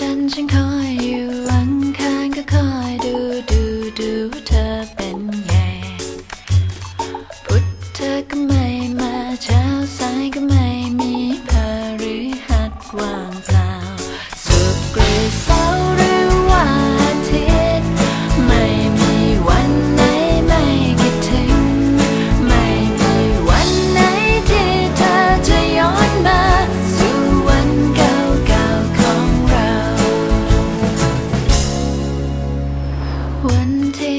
จันทร์ฉันคอยอยู่หลัง